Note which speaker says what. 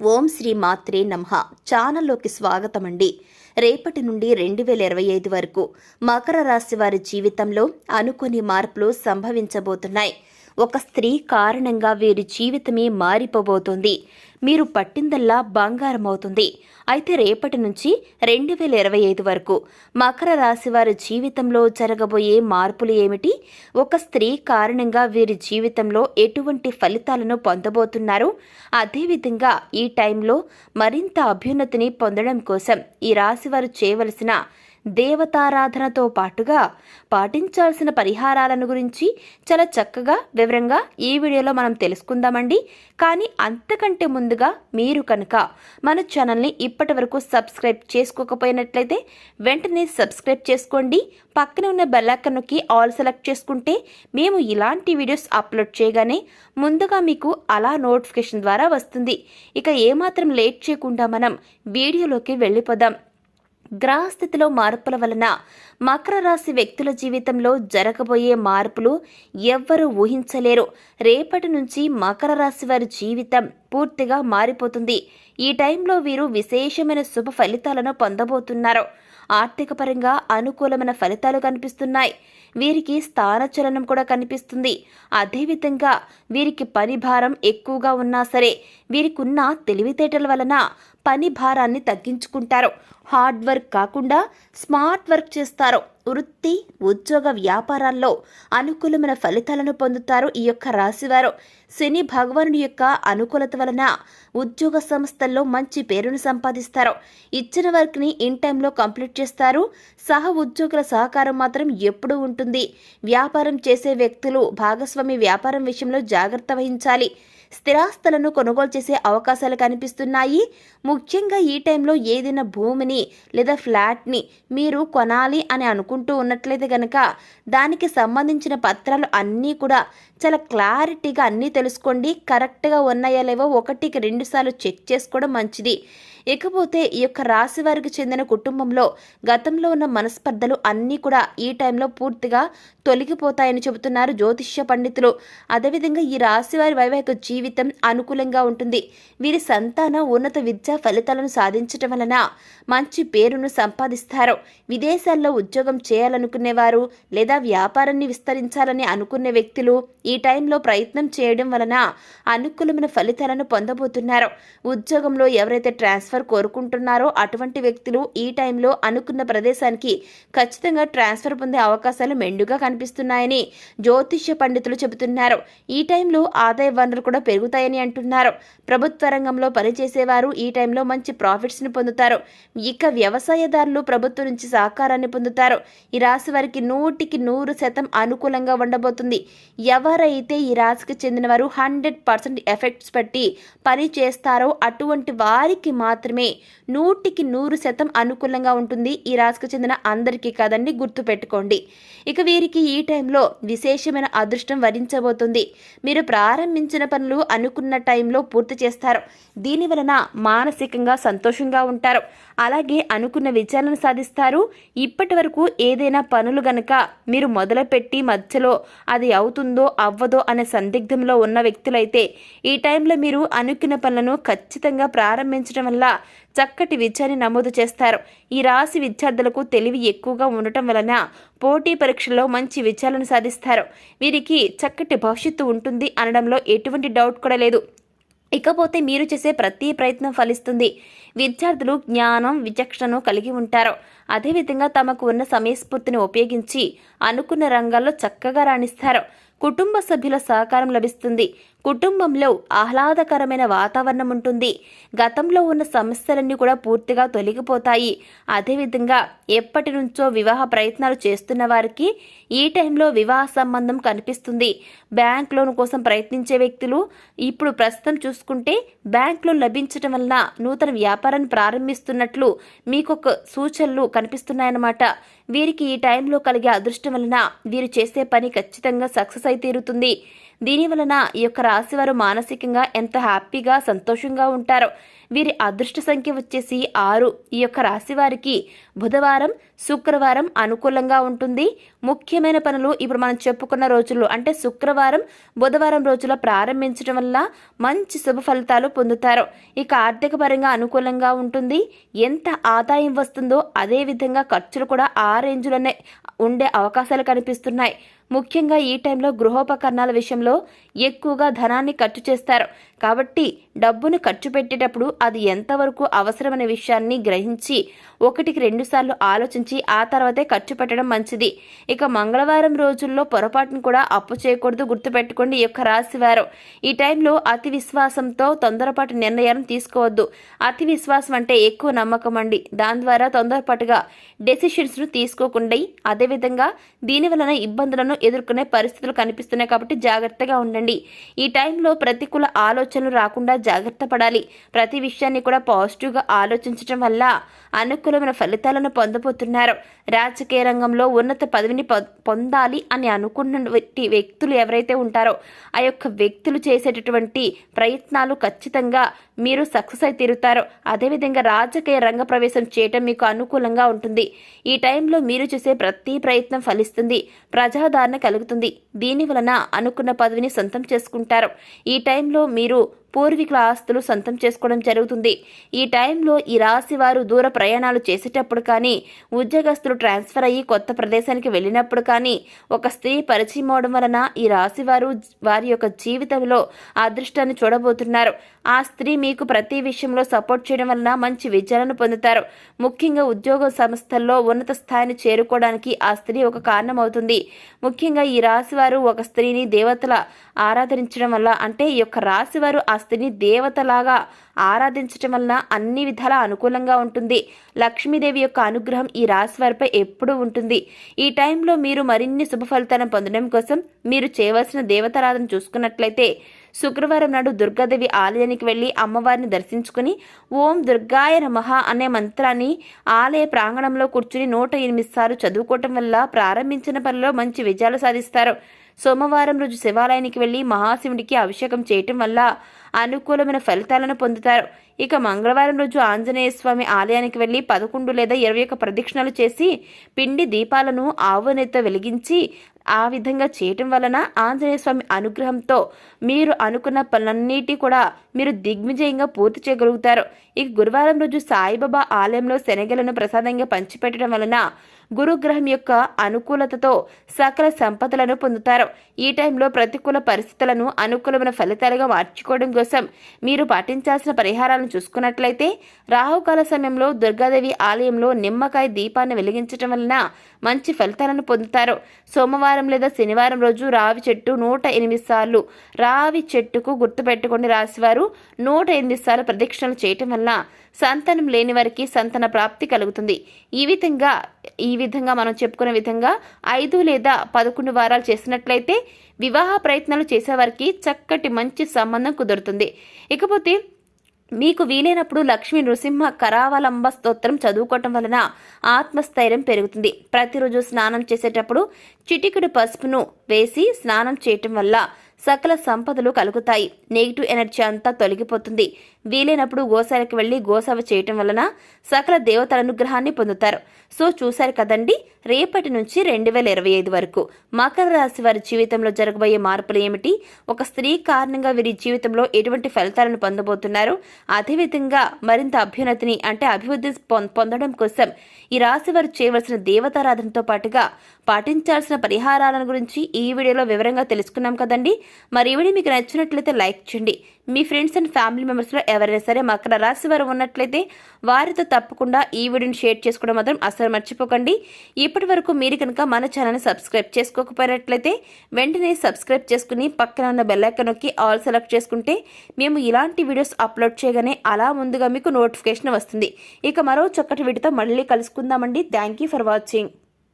Speaker 1: ఓం శ్రీ మాత్రే నమః. ఛానల్లోకి స్వాగతం అండి రేపటి నుండి రెండు వేల ఇరవై ఐదు వరకు మకర రాశి వారి జీవితంలో అనుకోని మార్పులు సంభవించబోతున్నాయి. ఒక స్త్రీ కారణంగా వీరి జీవితమే మారిపోబోతోంది. మీరు పట్టిందల్లా బంగారం అవుతుంది అయితే రేపటి నుంచి రెండు వేల ఇరవై ఐదు వరకు మకర రాశి వారి జీవితంలో జరగబోయే మార్పులు ఏమిటి? ఒక స్త్రీ కారణంగా వీరి జీవితంలో ఎటువంటి ఫలితాలను పొందబోతున్నారు? అదేవిధంగా ఈ టైంలో మరింత అభ్యున్నతిని పొందడం కోసం ఈ రాశి వారు చేయవలసిన దేవతారాధనతో పాటుగా పాటించాల్సిన పరిహారాలను గురించి చాలా చక్కగా వివరంగా ఈ వీడియోలో మనం తెలుసుకుందామండి. కానీ అంతకంటే ముందుగా మీరు కనుక మన ఛానల్ని ఇప్పటి వరకు సబ్స్క్రైబ్ చేసుకోకపోయినట్లయితే వెంటనే సబ్స్క్రైబ్ చేసుకోండి. పక్కన ఉన్న బెల్లైకన్ నొక్కి ఆల్ సెలెక్ట్ చేసుకుంటే మేము ఇలాంటి వీడియోస్ అప్లోడ్ చేయగానే ముందుగా మీకు అలా నోటిఫికేషన్ ద్వారా వస్తుంది. ఇక ఏమాత్రం లేట్ చేయకుండా మనం వీడియోలోకి వెళ్ళిపోదాం. గ్రహస్థితిలో మార్పుల వలన మకర రాశి వ్యక్తుల జీవితంలో జరగబోయే మార్పులు ఎవ్వరూ ఊహించలేరు. రేపటి నుంచి మకర రాశి వారి జీవితం పూర్తిగా మారిపోతుంది. ఈ టైంలో వీరు విశేషమైన శుభ ఫలితాలను పొందబోతున్నారు. ఆర్థిక పరంగా అనుకూలమైన ఫలితాలు కనిపిస్తున్నాయి. వీరికి స్థానచలనం కూడా కనిపిస్తుంది. అదేవిధంగా వీరికి పని భారం ఎక్కువగా ఉన్నా సరే వీరికున్న తెలివితేటల వలన పని భారాన్ని తగ్గించుకుంటారు. హార్డ్ వర్క్ కాకుండా స్మార్ట్ వర్క్ చేస్తారు. వృత్తి ఉద్యోగ వ్యాపారాల్లో అనుకూలమైన ఫలితాలను పొందుతారు ఈ యొక్క రాశివారు. శని భగవానుడి యొక్క అనుకూలత వలన ఉద్యోగ సంస్థల్లో మంచి పేరును సంపాదిస్తారు. ఇచ్చిన వర్క్ని ఇన్ టైంలో కంప్లీట్ చేస్తారు. సహ ఉద్యోగుల సహకారం మాత్రం ఎప్పుడూ ఉంటుంది. వ్యాపారం చేసే వ్యక్తులు భాగస్వామి వ్యాపారం విషయంలో జాగ్రత్త వహించాలి. స్థిరాస్తులను కొనుగోలు చేసే అవకాశాలు కనిపిస్తున్నాయి. ముఖ్యంగా ఈ టైంలో ఏదైనా భూమిని లేదా ఫ్లాట్ని మీరు కొనాలి అని అనుకుంటూ ఉన్నట్లయితే గనక దానికి సంబంధించిన పత్రాలు అన్నీ కూడా చాలా క్లారిటీగా అన్నీ తెలుసుకోండి. కరెక్ట్గా ఉన్నాయా లేవో ఒకటికి రెండుసార్లు చెక్ చేసుకోవడం మంచిది. ఇకపోతే ఈ యొక్క రాశి వారికి చెందిన కుటుంబంలో గతంలో ఉన్న మనస్పర్ధలు అన్నీ కూడా ఈ టైంలో పూర్తిగా తొలగిపోతాయని చెబుతున్నారు జ్యోతిష్య పండితులు. అదేవిధంగా ఈ రాశి వారి వైవాహిక జీవితం అనుకూలంగా ఉంటుంది. వీరి సంతానం ఉన్నత విద్యా ఫలితాలను సాధించటం వలన మంచి పేరును సంపాదిస్తారు. విదేశాల్లో ఉద్యోగం చేయాలనుకునేవారు లేదా వ్యాపారాన్ని విస్తరించాలని అనుకునే వ్యక్తులు ఈ టైంలో ప్రయత్నం చేయడం వలన అనుకూలమైన ఫలితాలను పొందబోతున్నారు. ఉద్యోగంలో ఎవరైతే ట్రాన్స్ ట్రాన్స్ఫర్ కోరుకుంటున్నారో అటువంటి వ్యక్తులు ఈ టైంలో అనుకున్న ప్రదేశానికి ఖచ్చితంగా ట్రాన్స్ఫర్ పొందే అవకాశాలు మెండుగా కనిపిస్తున్నాయని జ్యోతిష్య పండితులు చెబుతున్నారు. ఈ టైంలో ఆదాయ వనరులు కూడా పెరుగుతాయని అంటున్నారు. ప్రభుత్వ రంగంలో పనిచేసేవారు ఈ టైంలో మంచి ప్రాఫిట్స్ని పొందుతారు. ఇక వ్యవసాయదారులు ప్రభుత్వం నుంచి సహకారాన్ని పొందుతారు. ఈ రాశి వారికి నూటికి నూరు శాతం అనుకూలంగా ఉండబోతుంది. ఎవరైతే ఈ రాశికి చెందిన వారు హండ్రెడ్ పర్సెంట్ ఎఫెక్ట్స్ పెట్టి పని చేస్తారో అటువంటి వారికి మాత్రం మాత్రమే నూటికి నూరు శాతం అనుకూలంగా ఉంటుంది. ఈ రాశికి చెందిన అందరికీ కాదండి గుర్తుపెట్టుకోండి. ఇక వీరికి ఈ టైంలో విశేషమైన అదృష్టం వరించబోతుంది. మీరు ప్రారంభించిన పనులు అనుకున్న టైంలో పూర్తి చేస్తారు. దీని వలన మానసికంగా సంతోషంగా ఉంటారు. అలాగే అనుకున్న విజయాలను సాధిస్తారు. ఇప్పటి వరకు ఏదైనా పనులు గనక మీరు మొదలుపెట్టి మధ్యలో అది అవుతుందో అవ్వదో అనే సందిగ్ధంలో ఉన్న వ్యక్తులైతే ఈ టైంలో మీరు అనుకున్న పనులను ఖచ్చితంగా ప్రారంభించడం వల్ల చక్కటి విజయాన్ని నమోదు చేస్తారు. ఈ రాశి విద్యార్థులకు తెలివి ఎక్కువగా ఉండటం వలన పోటీ పరీక్షల్లో మంచి విజయాలను సాధిస్తారు. వీరికి చక్కటి భవిష్యత్తు ఉంటుంది అనడంలో ఎటువంటి డౌట్ కూడా లేదు. ఇకపోతే మీరు చేసే ప్రతి ప్రయత్నం ఫలిస్తుంది. విద్యార్థులు జ్ఞానం విచక్షణను కలిగి ఉంటారు. అదేవిధంగా తమకు ఉన్న సమయస్ఫూర్తిని ఉపయోగించి అనుకున్న రంగాల్లో చక్కగా రాణిస్తారు. కుటుంబ సభ్యుల సహకారం లభిస్తుంది. కుటుంబంలో ఆహ్లాదకరమైన వాతావరణం ఉంటుంది. గతంలో ఉన్న సమస్యలన్నీ కూడా పూర్తిగా తొలగిపోతాయి. అదేవిధంగా ఎప్పటి నుంచో వివాహ ప్రయత్నాలు చేస్తున్న వారికి ఈ టైంలో వివాహ సంబంధం కనిపిస్తుంది. బ్యాంక్ లోన్ కోసం ప్రయత్నించే వ్యక్తులు ఇప్పుడు ప్రస్తుతం చూసుకుంటే బ్యాంక్ లోన్ లభించడం వలన నూతన వ్యాపారాన్ని ప్రారంభిస్తున్నట్లు మీకు ఒక సూచనలు కనిపిస్తున్నాయన్నమాట. వీరికి ఈ టైంలో కలిగే అదృష్టం వలన వీరు చేసే పని ఖచ్చితంగా సక్సెస్ అయి తీరుతుంది. దీని వలన ఈ యొక్క రాశి వారు మానసికంగా ఎంత హ్యాపీగా సంతోషంగా ఉంటారో వీరి అదృష్ట సంఖ్య వచ్చేసి ఆరు. ఈ యొక్క రాశి వారికి బుధవారం శుక్రవారం అనుకూలంగా ఉంటుంది. ముఖ్యమైన పనులు ఇప్పుడు మనం చెప్పుకున్న రోజుల్లో అంటే శుక్రవారం బుధవారం రోజుల్లో ప్రారంభించడం వల్ల మంచి శుభ ఫలితాలు పొందుతారు. ఇక ఆర్థిక పరంగా అనుకూలంగా ఉంటుంది. ఎంత ఆదాయం వస్తుందో అదే విధంగా ఖర్చులు కూడా ఆ రేంజ్లోనే ఉండే అవకాశాలు కనిపిస్తున్నాయి. ముఖ్యంగా ఈ టైంలో గృహోపకరణాల విషయంలో ఎక్కువగా ధనాన్ని ఖర్చు చేస్తారు. కాబట్టి డబ్బును ఖర్చు పెట్టేటప్పుడు అది ఎంతవరకు అవసరమనే విషయాన్ని గ్రహించి ఒకటికి రెండుసార్లు ఆలోచించి ఆ తర్వాతే ఖర్చు పెట్టడం మంచిది. ఇక మంగళవారం రోజుల్లో పొరపాటును కూడా అప్పు చేయకూడదు గుర్తుపెట్టుకోండి ఈ యొక్క రాశివారు ఈ టైంలో అతి విశ్వాసంతో తొందరపాటు నిర్ణయాలను తీసుకోవద్దు. అతి విశ్వాసం అంటే ఎక్కువ నమ్మకం అండి. దాని ద్వారా తొందరపాటుగా డెసిషన్స్ను తీసుకోకుండా అదేవిధంగా దీని వలన ఇబ్బందులను ఎదుర్కొనే పరిస్థితులు కనిపిస్తున్నాయి కాబట్టి జాగ్రత్తగా ఉండండి. ఈ టైంలో ప్రతికూల ఆలోచనలు రాకుండా జాగ్రత్త పడాలి. ప్రతి విషయాన్ని కూడా పాజిటివ్గా ఆలోచించడం వల్ల అనుకూలమైన ఫలితాలను పొందబోతున్నారు. రాజకీయ రంగంలో ఉన్నత పదవిని పొందాలి అని అనుకున్న వ్యక్తులు ఎవరైతే ఉంటారో ఆ యొక్క వ్యక్తులు చేసేటటువంటి ప్రయత్నాలు ఖచ్చితంగా మీరు సక్సెస్ అయి తీరుతారు అదేవిధంగా రాజకీయ రంగ ప్రవేశం చేయటం మీకు అనుకూలంగా ఉంటుంది. ఈ టైంలో మీరు చేసే ప్రతి ప్రయత్నం ఫలిస్తుంది ప్రజాదరణ కలుగుతుంది. దీని వలన అనుకున్న పదవిని సొంతం చేసుకుంటారు. ఈ టైంలో మీరు పూర్వీకుల ఆస్తులు సొంతం చేసుకోవడం జరుగుతుంది. ఈ టైంలో ఈ రాశి వారు దూర ప్రయాణాలు చేసేటప్పుడు కానీ ఉద్యోగస్తులు ట్రాన్స్ఫర్ అయ్యి కొత్త ప్రదేశానికి వెళ్ళినప్పుడు కానీ ఒక స్త్రీ పరిచయం అవడం వలన ఈ రాశి వారు వారి యొక్క జీవితంలో అదృష్టాన్ని చూడబోతున్నారు. ఆ స్త్రీ మీకు ప్రతి విషయంలో సపోర్ట్ చేయడం వలన మంచి విజయాలను పొందుతారు. ముఖ్యంగా ఉద్యోగ సంస్థల్లో ఉన్నత స్థాయిని చేరుకోవడానికి ఆ స్త్రీ ఒక కారణం అవుతుంది ముఖ్యంగా ఈ రాశి వారు ఒక స్త్రీని దేవతల ఆరాధించడం వల్ల అంటే ఈ యొక్క రాశి వారు ఆ స్త్రీని దేవతలాగా ఆరాధించటం వలన అన్ని విధాల అనుకూలంగా ఉంటుంది. లక్ష్మీదేవి యొక్క అనుగ్రహం ఈ రాశి వారిపై ఎప్పుడూ ఉంటుంది. ఈ టైంలో మీరు మరిన్ని శుభ ఫలితాలను పొందడం కోసం మీరు చేయవలసిన దేవతారాధన చూసుకున్నట్లయితే శుక్రవారం నాడు దుర్గాదేవి ఆలయానికి వెళ్ళి అమ్మవారిని దర్శించుకుని ఓం దుర్గాయ నమః అనే మంత్రాన్ని ఆలయ ప్రాంగణంలో కూర్చుని నూట ఎనిమిది సార్లు చదువుకోవటం వల్ల ప్రారంభించిన పనిలో మంచి విజయాలు సాధిస్తారు. సోమవారం రోజు శివాలయానికి వెళ్ళి మహాశివుడికి అభిషేకం చేయటం వల్ల అనుకూలమైన ఫలితాలను పొందుతారు. ఇక మంగళవారం రోజు ఆంజనేయ స్వామి ఆలయానికి వెళ్ళి పదకొండు లేదా ఇరవై ఒక్క ప్రదక్షిణలు చేసి పిండి దీపాలను ఆవునేతో వెలిగించి ఆ విధంగా చేయటం వలన ఆంజనేయ స్వామి అనుగ్రహంతో మీరు అనుకున్న పనులన్నిటి కూడా మీరు దిగ్విజయంగా పూర్తి చేయగలుగుతారు. ఇక గురువారం రోజు సాయిబాబా ఆలయంలో శనగలను ప్రసాదంగా పంచిపెట్టడం వలన గురుగ్రహం యొక్క అనుకూలతతో సకల సంపదలను పొందుతారు. ఈ టైంలో ప్రతికూల పరిస్థితులను అనుకూలమైన ఫలితాలుగా మార్చుకోవడం కోసం మీరు పాటించాల్సిన పరిహారాలను చూసుకున్నట్లయితే రాహుకాల సమయంలో దుర్గాదేవి ఆలయంలో నిమ్మకాయ దీపాన్ని వెలిగించడం వలన మంచి ఫలితాలను పొందుతారు. సోమవారం లేదా శనివారం రోజు రావి చెట్టు నూట ఎనిమిది సార్లు రావి చెట్టుకు గుర్తుపెట్టుకుని రాసివారు. నూట ఎనిమిది సార్లు ప్రదక్షిణలు చేయటం వల్ల సంతానం లేని వారికి సంతాన ప్రాప్తి కలుగుతుంది. ఈ విధంగా ఈ విధంగా మనం చెప్పుకునే విధంగా ఐదు లేదా పదకొండు వారాలు చేసినట్లయితే వివాహ ప్రయత్నాలు చేసేవారికి చక్కటి మంచి సంబంధం కుదురుతుంది. ఇకపోతే మీకు వీలైనప్పుడు లక్ష్మీ నృసింహ కరావలంబ స్తోత్రం చదువుకోవటం వలన ఆత్మస్థైర్యం పెరుగుతుంది. ప్రతిరోజు స్నానం చేసేటప్పుడు చిటికెడు పసుపును వేసి స్నానం చేయటం వల్ల సకల సంపదలు కలుగుతాయి. నెగిటివ్ ఎనర్జీ అంతా తొలగిపోతుంది. వీలైనప్పుడు గోశాలకు వెళ్ళి గోసవ చేయటం వలన సకల దేవతల అనుగ్రహాన్ని పొందుతారు. సో చూశారు కదండి? రేపటి నుంచి రెండు వేల ఇరవై ఐదు వరకు. మకర రాశి వారి జీవితంలో జరగబోయే మార్పులు ఏమిటి? ఒక స్త్రీ కారణంగా వీరి జీవితంలో ఎటువంటి ఫలితాలను పొందబోతున్నారు? అదేవిధంగా మరింత అభ్యున్నతిని అంటే అభివృద్ధి పొందడం కోసం ఈ రాశి వారు చేయవలసిన దేవతారాధనతో పాటుగా పాటించాల్సిన పరిహారాలను గురించి ఈ వీడియోలో వివరంగా తెలుసుకున్నాం కదండి. మరి ఈ మీకు నచ్చినట్లయితే లైక్ చేయండి. మీ ఫ్రెండ్స్ అండ్ ఫ్యామిలీ మెంబర్స్లో ఎవరైనా సరే మకర రాశి వారు ఉన్నట్లయితే వారితో తప్పకుండా ఈ వీడియోని షేర్ చేసుకోవడం మాత్రం అసలు మర్చిపోకండి. ఇప్పటి వరకు మీరు కనుక మన ఛానల్ని సబ్స్క్రైబ్ చేసుకోకపోయినట్లయితే వెంటనే సబ్స్క్రైబ్ చేసుకుని పక్కన ఉన్న బెల్లైకన్ నొక్కి ఆల్ సెలెక్ట్ చేసుకుంటే మేము ఇలాంటి వీడియోస్ అప్లోడ్ చేయగానే అలా ముందుగా మీకు నోటిఫికేషన్ వస్తుంది. ఇక మరో చక్కటి వీడితో మళ్ళీ కలుసుకుందామండి. Thank you for watching.